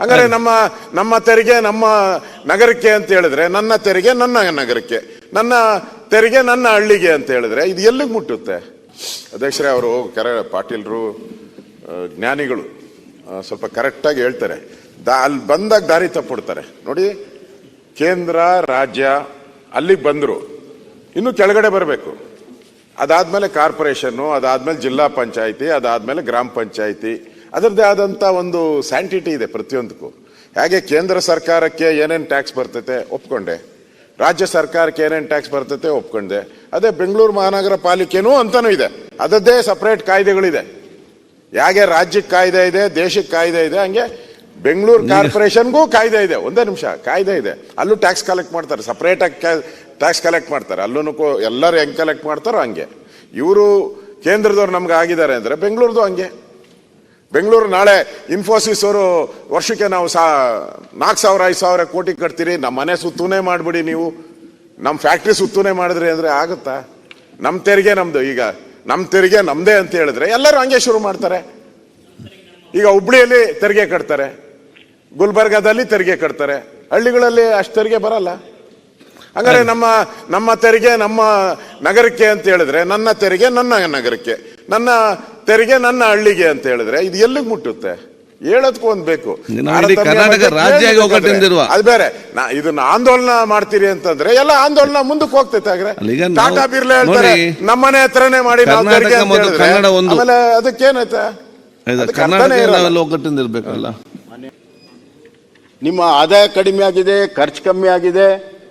ಹಂಗಾರೆ ನಮ್ಮ ನಮ್ಮ ತೆರಿಗೆ ನಮ್ಮ ನಗರಕ್ಕೆ ಅಂತ ಹೇಳಿದ್ರೆ ನನ್ನ ತೆರಿಗೆ ನನ್ನ ನಗರಕ್ಕೆ ನನ್ನ ತೆರಿಗೆ ನನ್ನ ಹಳ್ಳಿಗೆ ಅಂತ ಹೇಳಿದ್ರೆ ಇದು ಎಲ್ಲಿಗೆ ಮುಟ್ಟುತ್ತೆ? ಅಧ್ಯಕ್ಷರೇ ಅವರು ಕರೆ ಪಾಟೀಲ್ರು ಜ್ಞಾನಿಗಳು ಸ್ವಲ್ಪ ಕರೆಕ್ಟಾಗಿ ಹೇಳ್ತಾರೆ. ದಾ ಅಲ್ಲಿ ಬಂದಾಗ ದಾರಿ ತಪ್ಪಿಡ್ತಾರೆ ನೋಡಿ ಕೇಂದ್ರ ರಾಜ್ಯ ಅಲ್ಲಿಗೆ ಬಂದರು ಇನ್ನು ಕೆಳಗಡೆ ಬರಬೇಕು. ಅದಾದಮೇಲೆ ಕಾರ್ಪೊರೇಷನ್ನು ಅದಾದಮೇಲೆ ಜಿಲ್ಲಾ ಪಂಚಾಯಿತಿ ಅದಾದಮೇಲೆ ಗ್ರಾಮ ಪಂಚಾಯಿತಿ ಅದರದ್ದೇ ಆದಂಥ ಒಂದು ಸ್ಯಾಂಟಿಟಿ ಇದೆ ಪ್ರತಿಯೊಂದಕ್ಕೂ. ಹೇಗೆ ಕೇಂದ್ರ ಸರ್ಕಾರಕ್ಕೆ ಏನೇನು ಟ್ಯಾಕ್ಸ್ ಬರ್ತೈತೆ ಒಪ್ಕೊಂಡೆ. ರಾಜ್ಯ ಸರ್ಕಾರಕ್ಕೆ ಏನೇನು ಟ್ಯಾಕ್ಸ್ ಬರ್ತೈತೆ ಒಪ್ಕೊಂಡೆ. ಅದೇ ಬೆಂಗಳೂರು ಮಹಾನಗರ ಪಾಲಿಕೆನೂ ಅಂತಾನೂ ಇದೆ. ಅದರದ್ದೇ ಸಪ್ರೇಟ್ ಕಾಯ್ದೆಗಳಿದೆ. ಹೇಗೆ ರಾಜ್ಯಕ್ಕೆ ಕಾಯ್ದೆ ಇದೆ ದೇಶಕ್ಕೆ ಕಾಯ್ದೆ ಇದೆ ಹಂಗೆ ಬೆಂಗಳೂರು ಕಾರ್ಪೊರೇಷನ್ಗೂ ಕಾಯ್ದೆ ಇದೆ. ಒಂದೇ ನಿಮಿಷ ಕಾಯ್ದೆ ಇದೆ. ಅಲ್ಲೂ ಟ್ಯಾಕ್ಸ್ ಕಲೆಕ್ಟ್ ಮಾಡ್ತಾರೆ. ಸಪ್ರೇಟಾಗಿ ಟ್ಯಾಕ್ಸ್ ಕಲೆಕ್ಟ್ ಮಾಡ್ತಾರೆ. ಅಲ್ಲೂ ಎಲ್ಲರೂ ಹೆಂಗೆ ಕಲೆಕ್ಟ್ ಮಾಡ್ತಾರೋ ಹಂಗೆ. ಇವರು ಕೇಂದ್ರದವ್ರು ನಮ್ಗೆ ಆಗಿದ್ದಾರೆ ಅಂದರೆ ಬೆಂಗಳೂರದು ಹಂಗೆ. ಬೆಂಗಳೂರು ನಾಳೆ ಇನ್ಫೋಸಿಸ್ ಅವರು ವರ್ಷಕ್ಕೆ ನಾವು ಸಾ ನಾಲ್ಕು ಸಾವಿರ ಐದು ಸಾವಿರ ಕೋಟಿ ಕಟ್ತೀರಿ. ನಮ್ಮ ಮನೆ ಸುತ್ತೂನೇ ಮಾಡಿಬಿಡಿ ನೀವು. ನಮ್ಮ ಫ್ಯಾಕ್ಟ್ರಿ ಸುತ್ತೂನೇ ಮಾಡಿದ್ರಿ ಅಂದರೆ ಆಗುತ್ತಾ? ನಮ್ಮ ತೆರಿಗೆ ನಮ್ಮದು ಈಗ ನಮ್ಮ ತೆರಿಗೆ ನಮ್ಮದೇ ಅಂತ ಹೇಳಿದ್ರೆ ಎಲ್ಲರೂ ಹಂಗೆ ಶುರು ಮಾಡ್ತಾರೆ. ಈಗ ಹುಬ್ಳಿಯಲ್ಲಿ ತೆರಿಗೆ ಕಟ್ತಾರೆ. ಗುಲ್ಬರ್ಗಾದಲ್ಲಿ ತೆರಿಗೆ ಕಟ್ತಾರೆ. ಹಳ್ಳಿಗಳಲ್ಲಿ ಅಷ್ಟು ತೆರಿಗೆ ಬರಲ್ಲ. ಹಂಗಾರೆ ನಮ್ಮ ನಮ್ಮ ತೆರಿಗೆ ನಮ್ಮ ನಗರಕ್ಕೆ ಅಂತ ಹೇಳಿದ್ರೆ ನನ್ನ ತೆರಿಗೆ ನನ್ನ ನಗರಕ್ಕೆ. ನನ್ನ ತೆರಿಗೆ ನನ್ನ ಹಳ್ಳಿಗೆ ಅಂತ ಹೇಳಿದ್ರೆ ಇದು ಎಲ್ಲಿಗೆ ಮುಟ್ಟುತ್ತೆ? ಹೇಳೋದಕ್ಕೂ ಒಂದ್ ಬೇಕು. ಕರ್ನಾಟಕ ರಾಜ್ಯ ಅದು ಬೇರೆ. ನಾ ಇದನ್ನ ಆಂದೋಲನ ಮಾಡ್ತೀರಿ ಅಂತಂದ್ರೆ ಎಲ್ಲ ಆಂದೋಲನ ಮುಂದಕ್ಕೆ ಹೋಗ್ತೈತೆ ನಾವು- ಟಾಟಾ ಬಿರ್ಲಾ ಹೇಳ್ತಾರೆ ನಮ್ಮನೆ ಹತ್ರನೇ ಮಾಡಿ ನಾವು ತೆರಿಗೆ ಅಂತ ಹೇಳಿದ್ರೆ. ಆಮೇಲೆ ಅದಕ್ಕೇನೈತೆ? ಒಗ್ಗಟ್ಟಿಂದ ಇರ್ಬೇಕಲ್ಲ. ನಿಮ್ಮ ಆದಾಯ ಕಡಿಮೆ ಆಗಿದೆ ಖರ್ಚು ಕಮ್ಮಿ ಆಗಿದೆ.